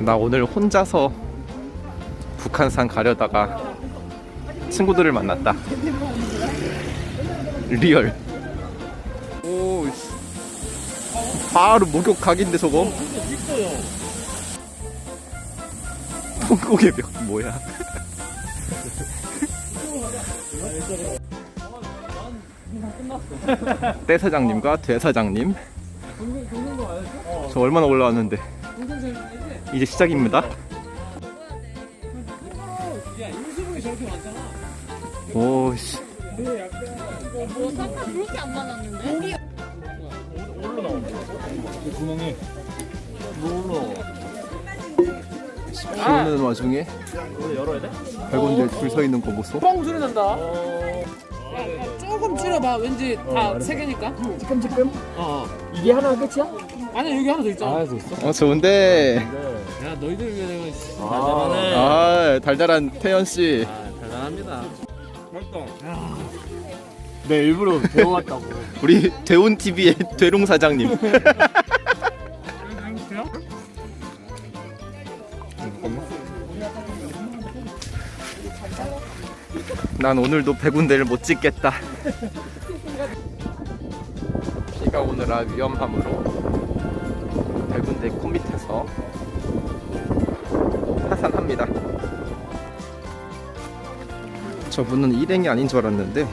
나 오늘 혼자서 북한산 가려다가 친구들을 만났다. 리얼. 오, 씨. 바로 목욕 각인데 저거. 통곡의 벽 뭐야? 대 사장님과 대 사장님. 저 얼마나 올라왔는데? 이제 시작입니다. 오 씨. 뭐 상가 그렇게 안 많았는데? 비 오는 와중에 발곤들 줄서 있는 거 보소. 뻥 소리 난다. 조금 줄여봐. 왠지 다 세 개니까. 지금 지금. 어. 이게 하나 끝이야? 아니 여기 하나 더 있잖아. 더 있어? 어 좋은데. 야 너희들 위해 내가 아, 아 달달한 태연 씨. 대단합니다. 내 네, 일부러 배워왔다고. 우리 대운 TV의 대롱 사장님. 난 오늘도 백운대를 못 찍겠다. 비가 오느라 위험하므로 백운대 코 밑에서 하산 합니다. 저분은 일행이 아닌 줄 알았는데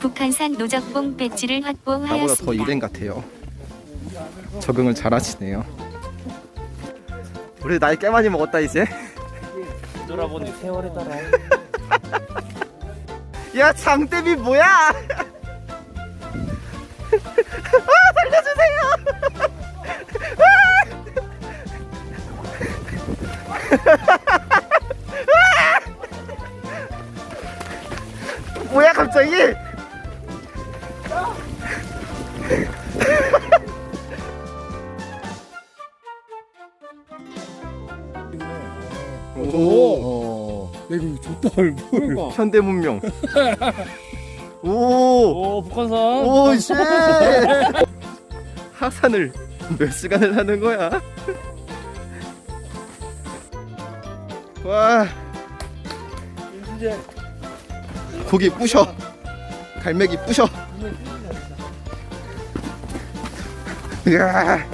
북한산 노적봉 배지를 나보다 확보하였습니다. 더 일행 같아요. 적응을 잘 하시네요. 우리 나이 꽤 많이 먹었다 이제. 돌아보니 세월에 따라. 야 장대비 뭐야? 아, 살려주세요. 뭐야 갑자기? 오, 야, 이거 좋다, 얼굴. 현대 문명. 오, 오, 북한산. 오, 씨. 하산을 몇 시간을 하는 거야? 와, 이제 고기 부셔. 갈매기 부셔. 이야.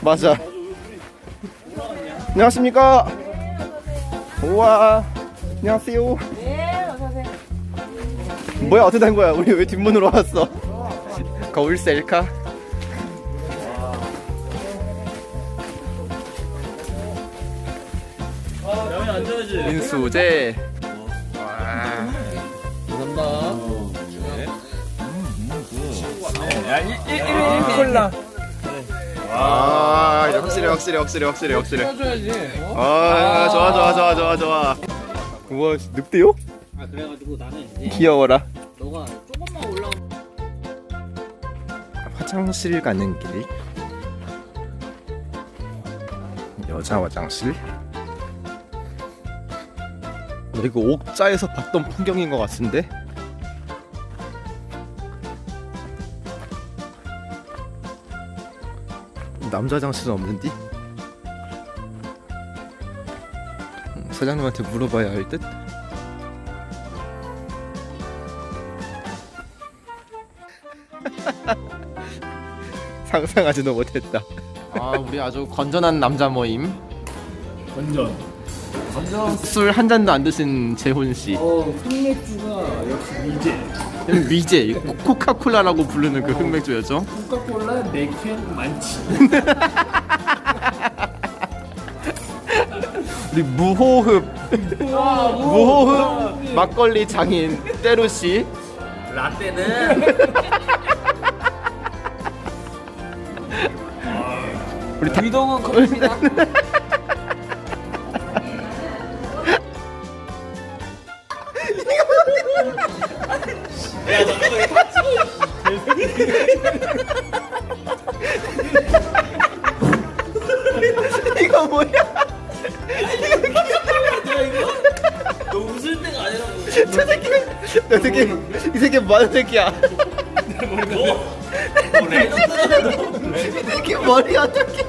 맞아. 안녕하십니까? 우와. 안녕하세요. 뭐야, 어떻게 된 거야? 우리 왜 뒷문으로 왔어? 거울 셀카? 앉아야지. 민수제. 와. 야, 1, 1, 1, 콜라. 아, 확실해, 확실해, 확실해, 확실해, 확실해. 해줘야지. 어? 아, 좋아, 좋아, 좋아, 좋아, 좋아. 우와, 늑대요? 아 그래가지고 나는 이제 귀여워라. 너가 조금만 올라. 화장실 가는 길. 여자 화장실. 이거 옥자에서 봤던 풍경인 것 같은데? 남자 화장실은 없는디? 음, 사장님한테 물어봐야 할 듯? 상상하지도 못했다. 아, 우리 아주 건전한 남자 모임. 완전. 완전. 술 한 잔도 안 드신 재훈 씨. 어, 흑맥주가 역시 미제. 미제 코- 코카콜라라고 부르는 그 흑맥주였죠. 코카콜라 4캔 많지. 우리 무호흡 무호흡 막걸리 장인 때루 씨. 라떼는. 우리 다- 위동은 커피입니다. 이거 뭐야? 너 웃을 때가 아니라고. 저 새끼 저 새끼 이 새끼 뭐하는 새끼야? 이렇게 머리 어떻게